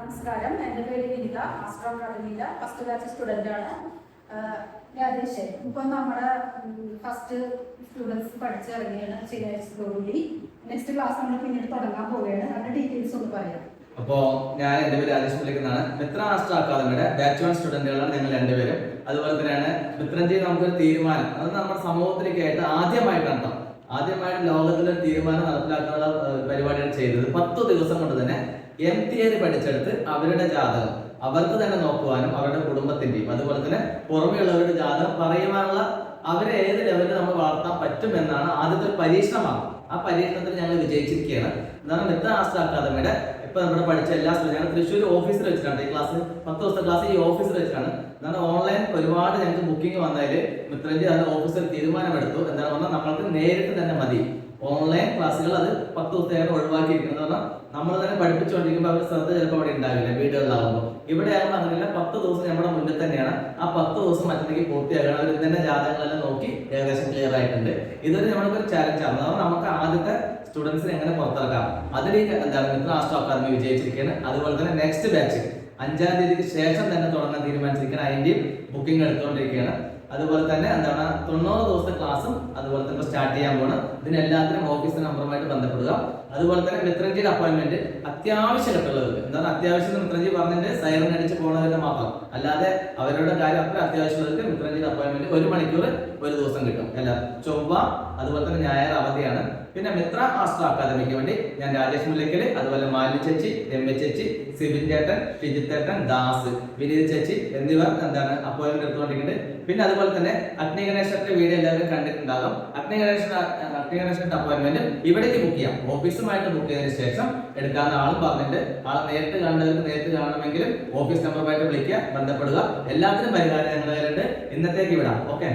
നമസ്കാരം. എന്റെ പേര് വിനിത. മാസ്റ്റർ അക്കാദമിയിലെ ഫസ്റ്റ് ബാച്ച് സ്റ്റുഡന്റ് ആണ്. രാജേഷ് ഇപ്പം നമ്മുടെ ഫസ്റ്റ് സ്റ്റുഡൻസ് പഠിച്ചിറങ്ങിയാണ് ശനിയാഴ്ചത്തോടുകൂടി നെക്സ്റ്റ് ക്ലാസ് നമ്മൾ പിന്നീട് തുടങ്ങാൻ പോവുകയാണ്. അതിന്റെ ഡീറ്റെയിൽസ് ഒന്ന് പറയാം. അപ്പോ ഞാൻ എന്റെ പേര് രാജേഷ് വിളിക്കുന്നതാണ്. മിത്ര മാസ്റ്റർ അക്കാദമിയുടെ ബാച്ച് വൺ സ്റ്റുഡന്റുകളാണ് ഞങ്ങൾ രണ്ടുപേരും അതുപോലെ തന്നെയാണ് മിത്രഞ്ചി നമുക്കൊരു തീരുമാനം. അത് നമ്മുടെ സമൂഹത്തിലേക്കായിട്ട് ആദ്യമായിട്ടാണ് ട്ടോ. ആദ്യമായിട്ട് ലോകത്തിലൊരു തീരുമാനം നടപ്പിലാക്കാനുള്ള ഏഹ്, പരിപാടിയാണ് ചെയ്തത് പത്ത് ദിവസം കൊണ്ട് തന്നെ എം തിയറി പഠിച്ചെടുത്ത് അവരുടെ ജാതകം അവർക്ക് തന്നെ നോക്കുവാനും അവരുടെ കുടുംബത്തിന്റെയും അതുപോലെ തന്നെ പുറമെയുള്ളവരുടെ ജാതകം പറയുവാനുള്ള അവരെ ഏത് ലെവലിൽ നമ്മൾ വളർത്താൻ പറ്റും എന്നാണ് ആദ്യത്തെ ഒരു പരീക്ഷണമാണ് ആ പരീക്ഷണത്തിൽ ഞങ്ങൾ വിജയിച്ചിരിക്കുകയാണ്. എന്നാണ് മിത്ര മാസ്റ്റർ അക്കാദമിയുടെ ഇപ്പൊ നമ്മുടെ പഠിച്ച എല്ലാ ഞങ്ങൾ തൃശ്ശൂർ ഓഫീസിൽ വെച്ചിട്ടാണ് ഈ ക്ലാസ് പത്ത് ദിവസത്തെ ക്ലാസ് ഈ ഓഫീസിൽ വെച്ചിട്ടാണ്. എന്താണ് ഓൺലൈൻ ഒരുപാട് ഞങ്ങൾക്ക് ബുക്കിംഗ് വന്നതിൽ മിത്രജി അത് ഓഫീസിൽ തീരുമാനമെടുത്തു. എന്താണ് പറഞ്ഞാൽ നമ്മൾക്ക് നേരിട്ട് തന്നെ മതി. ഓൺലൈൻ ക്ലാസ്സുകൾ അത് പത്ത് ദിവസത്തേക്ക് ഒഴിവാക്കിയിരിക്കുന്നത് പറഞ്ഞാൽ നമ്മൾ തന്നെ പഠിപ്പിച്ചുകൊണ്ടിരിക്കുമ്പോൾ അവർ ശ്രദ്ധ ചിലപ്പോൾ അവിടെ ഉണ്ടാവില്ല വീടുകളിലാവുമ്പോൾ ഇവിടെ ആകുമ്പോൾ അങ്ങനെയല്ല പത്ത് ദിവസം നമ്മുടെ മുന്നിൽ തന്നെയാണ്. ആ പത്ത് ദിവസം മറ്റത്തേക്ക് പൂർത്തിയാക്കണം അവർ ഇതിന്റെ ജാതകങ്ങളെല്ലാം നോക്കി ഏകദേശം ക്ലിയർ ആയിട്ടുണ്ട്. ഇതൊരു ചാലഞ്ച് ആണ്. അതുകൊണ്ട് നമുക്ക് ആദ്യത്തെ സ്റ്റുഡൻസിനെ എങ്ങനെ പുറത്തിറക്കാം? അതിലേക്ക് എന്താണ് മിത്ര ആസ്ട്രോ അക്കാദമി വിജയിച്ചിരിക്കുകയാണ്. അതുപോലെ തന്നെ നെക്സ്റ്റ് ബാച്ച് അഞ്ചാം തീയതിക്ക് ശേഷം തന്നെ തുടങ്ങാൻ തീരുമാനിച്ചിരിക്കുകയാണ്. അതിന്റെയും ബുക്കിംഗ് എടുത്തുകൊണ്ടിരിക്കുകയാണ്. അതുപോലെ തന്നെ എന്താണ് തൊണ്ണൂറ് ദിവസത്തെ ക്ലാസ്സും അതുപോലെ തന്നെ സ്റ്റാർട്ട് ചെയ്യാൻ പോകണം ഇതിനെല്ലാത്തിനും ഓഫീസ് നമ്പറുമായിട്ട് ബന്ധപ്പെടുക. അതുപോലെ തന്നെ മിത്രഞ്ചിയുടെ അപ്പോയിന്റ്മെന്റ് അത്യാവശ്യ ഘട്ടമുള്ളവർക്ക് എന്താണ് അത്യാവശ്യം മിത്രഞ്ചി പറഞ്ഞിട്ട് സൈറൻ അടിച്ച് പോകുന്നവരുടെ മാത്രം. അല്ലാതെ അവരുടെ കാര്യം അത്ര അത്യാവശ്യമുള്ളവർക്ക് മിത്രഞ്ചിയുടെ അപ്പോയിന്റ്മെന്റ് ഒരു മണിക്കൂർ ഒരു ദിവസം കിട്ടും. അല്ല ചൊവ്വ അതുപോലെ തന്നെ ഞായർ അവധിയാണ്. പിന്നെ മിത്ര മാസ്റ്റർ അക്കാദമിക്ക് വേണ്ടി ഞാൻ രാജേഷ് മുല്ലക്കൽ അതുപോലെ മാലി ചേച്ചി രമ്യ ചേച്ചി സിബിൻ ചേട്ടൻ ഫിജിത്തേട്ടൻ ദാസ് വിനീത് ചേച്ചി എന്നിവർ എന്താണ് അപ്പോയിന്റ്മെന്റ് എടുത്തുകൊണ്ടിരിക്കുന്നത് പിന്നെ അതുപോലെ തന്നെ അഗ്നി ഗണേശന്റെ വീഡിയോ എല്ലാവരും കണ്ടിട്ടുണ്ടാകും. അഗ്നി ഗണേശ അഗ്നി ഗണേശന്റെ അപ്പോയിന്റ്മെന്റ് ഇവിടേക്ക് ബുക്ക് ചെയ്യാം. ഓഫീസുമായിട്ട് ബുക്ക് ചെയ്തതിനു ശേഷം എടുക്കാവുന്ന ആളും പറഞ്ഞിട്ട് ആളെ നേരിട്ട് കാണുന്നവർക്ക് നേരിട്ട് കാണണമെങ്കിലും ഓഫീസ് നമ്പറുമായിട്ട് വിളിക്കുക ബന്ധപ്പെടുക. എല്ലാത്തിനും പരിഹാരം ഞങ്ങളുടെ കയ്യിലുണ്ട്. ഇന്നത്തേക്ക് വിടാം. ഓക്കെ